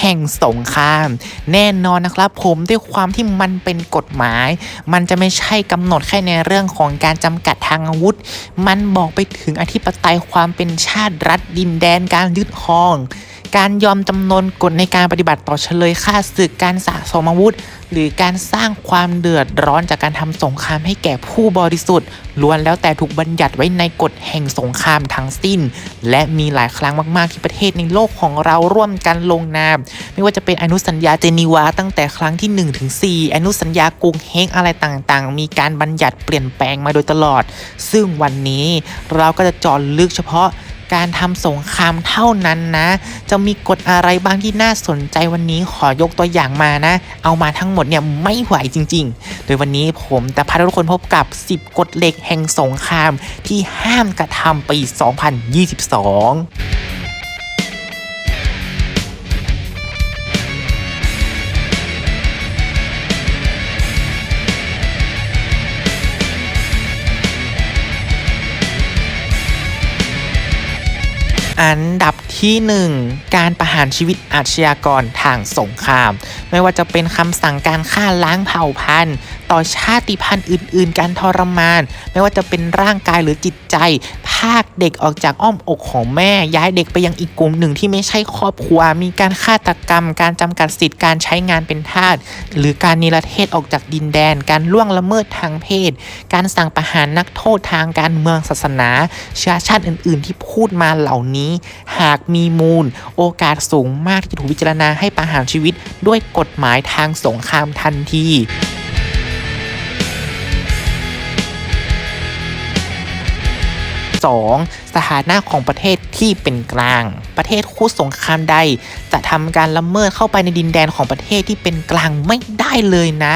แห่งสงคราม แน่นอนนะครับ ผมด้วยความที่มันเป็นกฎหมาย มันจะไม่ใช่กำหนดแค่ในเรื่องของการจำกัดทางอาวุธ มันบอกไปถึงอธิปไตยความเป็นชาติรัฐดินแดนการยึดครอง การยอมจำนนกฎในการปฏิบัติต่อเฉลยฆ่าศึกการสะสมอาวุธ หรือการสร้างความเดือดร้อนจากการทำสงครามให้แก่ผู้บริสุทธิ์ล้วนแล้วแต่ถูกบัญญัติไว้ในกฎแห่งสงครามทั้งสิ้น และมีหลายครั้งมาก ๆ ที่ประเทศในโลกของเราร่วมกันลงนาม ไม่ว่าจะเป็นอนุสัญญาเจนีวาตั้งแต่ครั้งที่ 1 ถึง 4 อนุสัญญากรุงเฮกอะไรต่างๆ มีการบัญญัติเปลี่ยนแปลงมาโดยตลอด ซึ่งวันนี้เราก็จะจาะลึกเฉพาะ การทำสงครามเท่านั้นนะ จะมีกฎอะไรบ้างที่น่าสนใจวันนี้ขอยกตัวอย่างมานะ เอามาทั้งหมดเนี่ยไม่ไหวจริง ๆ โดยวันนี้ผมจะพาทุกคนพบกับ 10 กฎเหล็กแห่งสงครามที่ห้ามกระทำปี 2022 อันดับที่ 1 การประหารชีวิตอาชญากรทางสงคราม ไม่ว่าจะเป็นคำสั่งการฆ่าล้างเผ่าพันธุ์ต่อชาติพันธุ์อื่น ๆ การทรมาน ไม่ว่าจะเป็นร่างกายหรือจิตใจ ภาคเด็กออกจากอ้อมอกของแม่ ย้ายเด็กไปยังอีกกลุ่มหนึ่งที่ไม่ใช่ครอบครัว มีการฆาตกรรม การจำกัดสิทธิ์การใช้งานเป็นทาส หรือการนิรเทศออกจากดินแดน การล่วงละเมิดทางเพศ การสั่งประหารนักโทษทางการเมืองศาสนา เชื้อชาติอื่น ๆ ที่พูดมาเหล่านี้ หากมีมูล โอกาสสูงมากที่จะถูกพิจารณาให้ประหารชีวิตด้วยกฎหมายทางสงครามทันที 2. สถานะของประเทศที่เป็นกลาง ประเทศคู่สงครามใด จะทำการละเมิดเข้าไปในดินแดนของประเทศที่เป็นกลางไม่ได้เลยนะ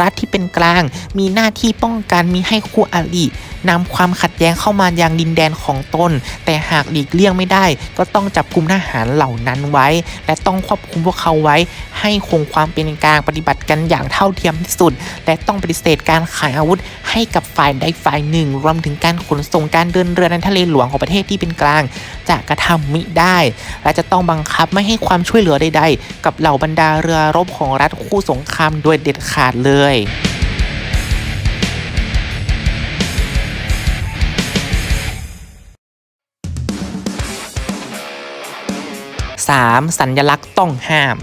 รัฐที่เป็นกลางมีหน้าที่ป้องกันมีให้คู่อริ นำความขัดแย้งเข้ามายังดินแดนของตน แต่หากหลีกเลี่ยงไม่ได้ ก็ต้องจับกลุ่มทหารเหล่านั้นไว้ และต้องควบคุมพวกเขาไว้ ให้คงความเป็นกลางปฏิบัติกันอย่างเท่าเทียมที่สุด และต้องปฏิเสธการขายอาวุธ ให้กับฝ่ายใดฝ่ายหนึ่ง รวมถึงการขนส่งการเดินเรือในทะเลหลวงของประเทศที่เป็นกลาง จะกระทำมิได้ และจะต้องบังคับไม่ให้ความช่วยเหลือใด ๆ กับเหล่าบรรดาเรือรบของรัฐคู่สงครามโดยเด็ดขาดเลย 3. สัญลักษณ์ต้องห้าม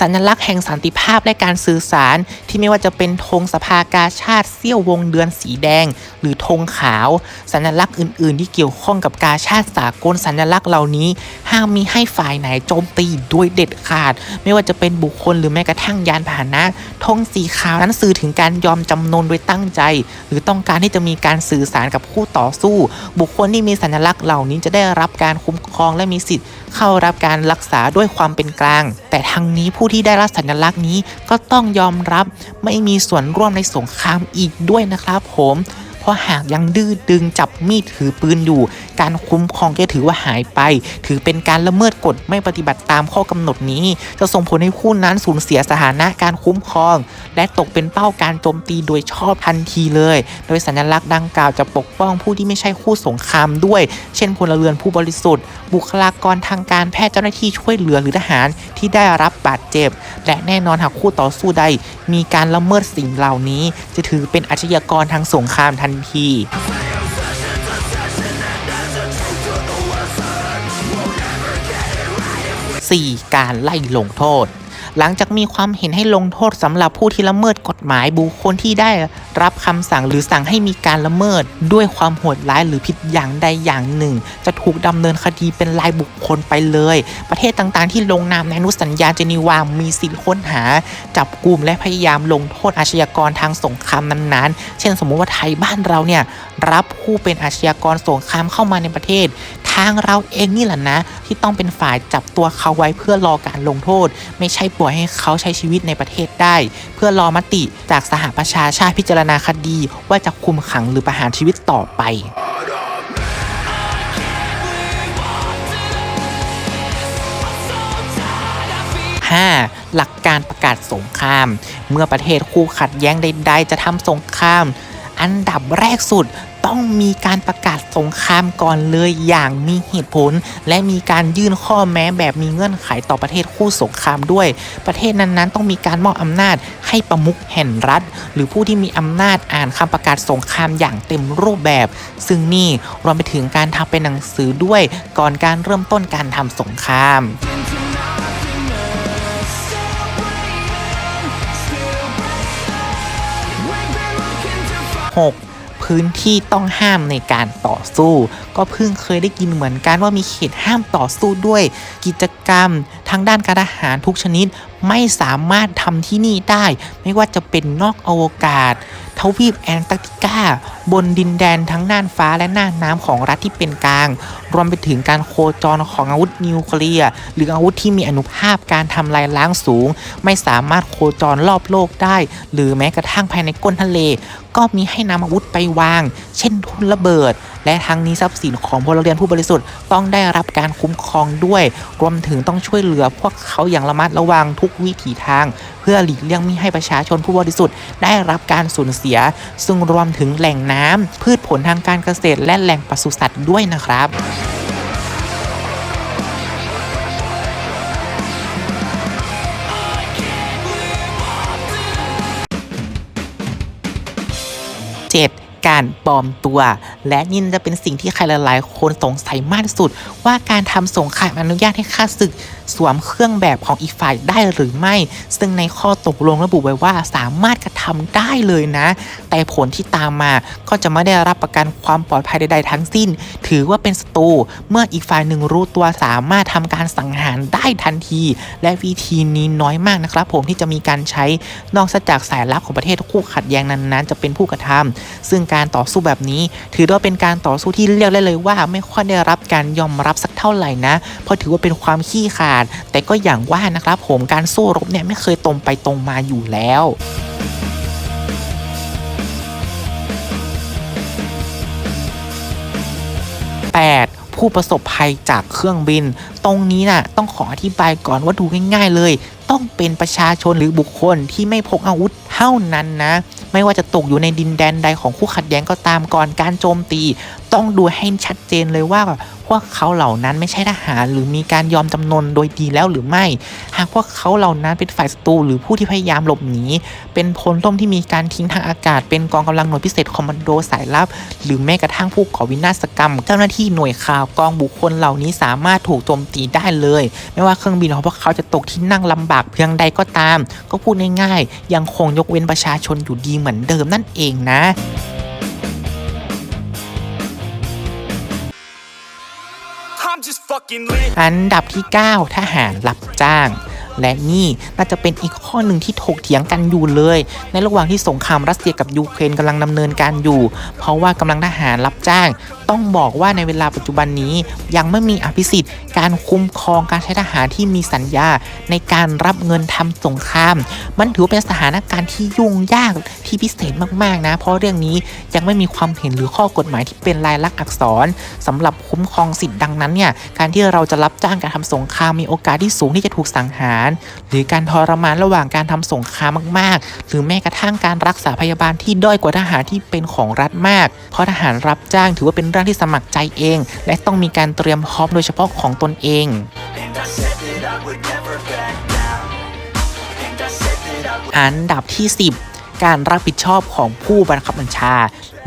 สัญลักษณ์แห่งสันติภาพและการสื่อสาร ที่ไม่ว่าจะเป็นธงสภากาชาติเสี้ยววงเดือนสีแดง หรือธงขาว สัญลักษณ์อื่น ๆ ที่เกี่ยวข้องกับกาชาติสากลสัญลักษณ์เหล่านี้ ห้ามมีให้ฝ่ายไหนโจมตีโดยเด็ดขาด ไม่ว่าจะเป็นบุคคลหรือแม้กระทั่งยานพาหนะธงสีขาวนั้นสื่อถึงการยอมจำนนโดยตั้งใจ หรือต้องการที่จะมีการสื่อสารกับคู่ต่อสู้ บุคคลที่มีสัญลักษณ์เหล่านี้จะได้รับการคุ้มครองและมีสิทธิ์ เข้ารับการรักษาด้วยความเป็นกลาง แต่ทั้งนี้ผูู้้ที่ได้รับสัญลักษณ์นี้ก็ต้องยอมรับไม่มีส่วนร่วมในสงครามอีกด้วยนะครับผม เพราะหากยังดื้อดึงจับมีดถือปืนอยู่ การคุ้มครองจะถือว่าหายไป ถือเป็นการละเมิดกฎไม่ปฏิบัติตามข้อกำหนดนี้ จะส่งผลให้ผู้นั้นสูญเสียสถานะการคุ้มครอง และตกเป็นเป้าการโจมตีโดยชอบทันทีเลย โดยสัญลักษณ์ดังกล่าวจะปกป้องผู้ที่ไม่ใช่คู่สงครามด้วย เช่นพลเรือนผู้บริสุทธิ์ บุคลากรทางการแพทย์เจ้าหน้าที่ช่วยเหลือหรือทหารที่ได้รับบาดเจ็บ และแน่นอนหากคู่ต่อสู้ใด มีการละเมิดสิ่งเหล่านี้ จะถือเป็นอาชญากรทางสงครามทันที 4. การไล่ลงโทษ หลังจากมีความเห็นให้ลงโทษสำหรับผู้ที่ละเมิดกฎหมายบุคคลที่ได้รับคำสั่งหรือสั่งให้มีการละเมิด ด้วยความโหดร้ายหรือผิดอย่างใดอย่างหนึ่ง จะถูกดำเนินคดีเป็นรายบุคคลไปเลย ประเทศต่างๆ ที่ลงนามในอนุสัญญาเจนีวา มีสิทธิค้นหา จับกลุ่มและพยายามลงโทษอาชญากรทางสงครามนั้นๆ เช่น สมมุติว่าไทยบ้านเราเนี่ยรับผู้เป็นอาชญากรสงครามเข้ามาในประเทศ ทางเราเองนี่แหละนะ ที่ต้องเป็นฝ่ายจับตัวเขาไว้เพื่อรอการลงโทษ ไม่ใช่ปล่อยให้เขาใช้ชีวิตในประเทศได้ เพื่อรอมติจากสหประชาชาติพิจารณาคดี ว่าจะคุมขังหรือประหารชีวิตต่อไป 5. หลักการประกาศสงคราม เมื่อประเทศคู่ขัดแย้งใด ๆ จะทำสงคราม อันดับแรกสุด ต้องมีการประกาศสงครามก่อนเลยอย่างมีเหตุผล และมีการยื่นข้อแม้แบบมีเงื่อนไขต่อประเทศคู่สงครามด้วย ประเทศนั้นๆ ต้องมีการมอบอำนาจให้ประมุขแห่งรัฐ หรือผู้ที่มีอำนาจอ่านคำประกาศสงครามอย่างเต็มรูปแบบ ซึ่งนี่รวมไปถึงการทำเป็นหนังสือด้วยก่อนการเริ่มต้นการทำสงคราม 6. พื้นที่ต้องห้ามในการต่อสู้ ก็เพิ่งเคยได้ยินเหมือนกันว่ามีเขตห้ามต่อสู้ด้วย กิจกรรมทางด้านการทหารทุกชนิดไม่สามารถทำที่นี่ได้ ไม่ว่าจะเป็นนอกอวกาศ ทวีปแอนตาร์กติกา บนดินแดนทั้งน่านฟ้าและน่านน้ำของรัฐที่เป็นกลาง รวมไปถึงการโคจรของอาวุธนิวเคลียร์หรืออาวุธที่มีอนุภาพการทำลายล้างสูง ไม่สามารถโคจรรอบโลกได้ หรือแม้กระทั่งภายในก้นทะเล ก็มีให้นำอาวุธไปวาง เช่นทุ่นระเบิด และทั้งนี้ทรัพย์สินของพลเรือนผู้บริสุทธิ์ต้องได้รับการคุ้มครองด้วย รวมถึงต้องช่วยเหลือพวกเขาอย่างระมัดระวังทุกวิถีทาง เพื่อหลีกเลี่ยงไม่ให้ประชาชนผู้บริสุทธิ์ได้รับการสูญเสีย ซึ่งรวมถึงแหล่งน้ำพืชผลทางการเกษตรและแหล่งปศุสัตว์ด้วยนะครับ การปลอมตัว และนี่จะเป็นสิ่งที่ใครหลายๆ คนสงสัยมากที่สุด ว่าการทำสงครามอนุญาตให้ข้าศึก สวมเครื่องแบบของอีกฝ่ายได้หรือไม่ ซึ่งในข้อตกลงระบุไว้ว่าสามารถกระทำได้เลยนะ แต่ผลที่ตามมาก็จะไม่ได้รับประกันความปลอดภัยใดๆทั้งสิ้น ถือว่าเป็นศัตรูเมื่ออีกฝ่ายหนึ่งรู้ตัวสามารถทำการสังหารได้ทันที และวิธีนี้น้อยมากนะครับ ผมที่จะมีการใช้นอกจากสายลับของประเทศคู่ขัดแย้งนั้นๆ จะเป็นผู้กระทำซึ่งการต่อสู้แบบนี้ถือว่าเป็นการต่อสู้ที่เรียกได้เลยว่า ไม่ค่อยได้รับการยอมรับสักเท่าไหร่นะ เพราะถือว่าเป็นความขี้ขลาดแต่ก็อย่างว่านะครับผมการสู้รบเนี่ยไม่เคยตรงไปตรงมาอยู่แล้ว 8. ผู้ประสบภัยจากเครื่องบิน ตรงนี้น่ะต้องขออธิบายก่อนว่าดูง่าย ๆ เลย ต้องเป็นประชาชนหรือบุคคลที่ไม่พกอาวุธเท่านั้นนะ ไม่ว่าจะตกอยู่ในดินแดนใดของคู่ขัดแย้งก็ตามก่อนการโจมตี ต้องดูให้ชัดเจนเลยว่าพวกเขาเหล่านั้นไม่ใช่ทหารหรือมีการยอมจำนนโดยดีแล้วหรือไม่ หากพวกเขาเหล่านั้นเป็นฝ่ายศัตรูหรือผู้ที่พยายามหลบหนี เป็นพลร่มที่มีการทิ้งทางอากาศ เป็นกองกำลังหน่วยพิเศษคอมมานโดสายลับ หรือแม้กระทั่งผู้ก่อวินาศกรรม เจ้าหน้าที่หน่วยข่าวกองบุคคลเหล่านี้สามารถถูกโจมตีได้เลย ไม่ว่าเครื่องบินของพวกเขาจะตกที่นั่งลำบากเพียงใดก็ตาม ก็พูดง่ายๆยังคงยกเว้นประชาชนอยู่ดีเหมือนเดิมนั่นเองนะ อันดับที่ 9 ทหารรับจ้าง และนี่น่าจะเป็นอีกข้อหนึ่งที่ถกเถียงกันอยู่เลย ในระหว่างที่สงครามรัสเซียกับยูเครนกำลังดำเนินการอยู่ เพราะว่ากำลังทหารรับจ้าง ต้องบอกว่าในเวลาปัจจุบันนี้ยังไม่มีอภิสิทธิ์ การคุ้มครองการใช้ทหารที่มีสัญญาในการรับเงินทำสงคราม มันถือเป็นสถานการณ์ที่ยุ่งยากที่พิเศษมากๆนะ เพราะเรื่องนี้ยังไม่มีความเห็นหรือข้อกฎหมายที่เป็นลายลักษณ์อักษรสำหรับคุ้มครองสิทธิ์ดังนั้นเนี่ยการที่เราจะรับจ้างการทำสงครามมีโอกาสที่สูงที่จะถูกสังหาร หรือการทรมานระหว่างการทำสงครามมาก ๆ หรือแม้กระทั่งการรักษาพยาบาลที่ด้อยกว่าทหารที่เป็นของรัฐมาก เพราะทหารรับจ้างถือว่าเป็นรื่องที่สมัครใจเอง และต้องมีการเตรียมพร้อมโดยเฉพาะของตนเอง อันดับที่ 10การรับผิดชอบของผู้บังคับบัญชา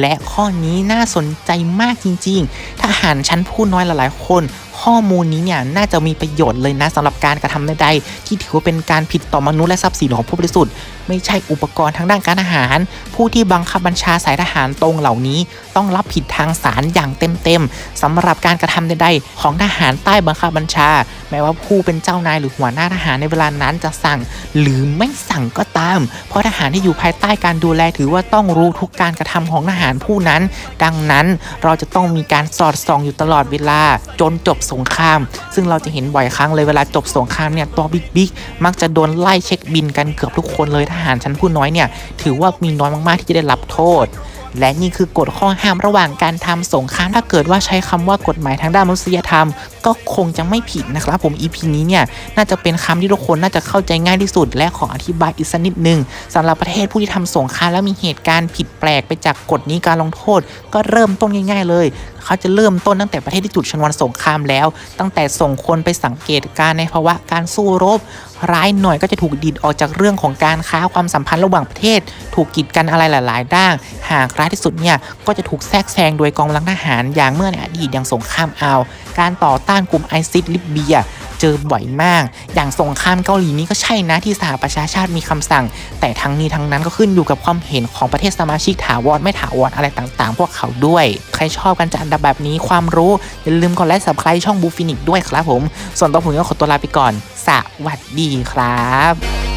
และข้อนี้น่าสนใจมากจริง ๆ ทหารชั้นผู้น้อยหลายๆ คน ข้อมูลนี้เนี่ยน่าจะมีประโยชน์เลยนะสำหรับการกระทำใดๆที่ถือว่าเป็นการผิดต่อมนุษย์และทรัพย์สินของผู้บริสุทธิ์ไม่ใช่อุปกรณ์ทางด้านการทหาร ผู้ที่บังคับบัญชาสายทหารตรงเหล่านี้ ต้องรับผิดทางศาลอย่างเต็มๆสำหรับการกระทำใดๆของทหารใต้บังคับบัญชา แม้ว่าผู้เป็นเจ้านายหรือหัวหน้าทหารในเวลานั้นจะสั่ง หรือไม่สั่งก็ตาม เพราะทหารที่อยู่ภายใต้การดูแลถือว่าต้องรู้ทุกการกระทำของทหารผู้นั้น ดังนั้นเราจะต้องมีการสอดส่องอยู่ตลอดเวลาจนจบสงคราม ซึ่งเราจะเห็นบ่อยครั้งเลยเวลาจบสงครามเนี่ยตัวบิ๊กบิ๊กมักจะโดนไล่เช็คบินกันเกือบทุกคนเลยทหารชั้นผู้น้อยเนี่ยถือว่ามีน้อยมากๆที่จะได้รับโทษและนี่คือกฎข้อห้ามระหว่างการทำสงครามถ้าเกิดว่าใช้คำว่ากฎหมายทางด้านมนุษยธรรม ก็คงจะไม่ผิดนะครับผม EP นี้เนี่ยน่าจะเป็นคำที่ทุกคนน่าจะเข้าใจง่ายที่สุด และขออธิบายอีกสักนิดนึงสำหรับประเทศผู้ที่ทำสงครามแล้วมีเหตุการณ์ผิดแปลกไปจากกฎนี้การลงโทษ ก็เริ่มต้นง่าย ๆ เลย เขาจะเริ่มต้นตั้งแต่ประเทศที่จุดชนวนสงครามแล้ว ตั้งแต่ส่งคนไปสังเกตการณ์ในภาวะการสู้รบร้ายหน่อยก็จะถูกดีดออกจากเรื่องของการค้าความสัมพันธ์ระหว่างประเทศ ถูกกีดกันอะไรหลาย ๆ ด้านหากร้ายที่สุดเนี่ยก็จะถูกแทรกแซงโดยกองกำลังทหารอย่างเมื่อในอดีตอย่างสงครามอาว การต่อต้านกลุ่มไอซิสลิเบีย เจอบ่อยมาก อย่างสงครามเกาหลีนี้ก็ใช่นะที่สหประชาชาติมีคำสั่ง แต่ทั้งนี้ทั้งนั้นก็ขึ้นอยู่กับความเห็นของประเทศสมาชิกถาวรไม่ถาวรอะไรต่างๆ พวกเขาด้วย ใครชอบกันจะอันดับแบบนี้ความรู้ อย่าลืมกดไลค์สับไครช่องบูฟินิกด้วยครับผม ส่วนตัวผมก็ขอตัวลาไปก่อน สวัสดีครับ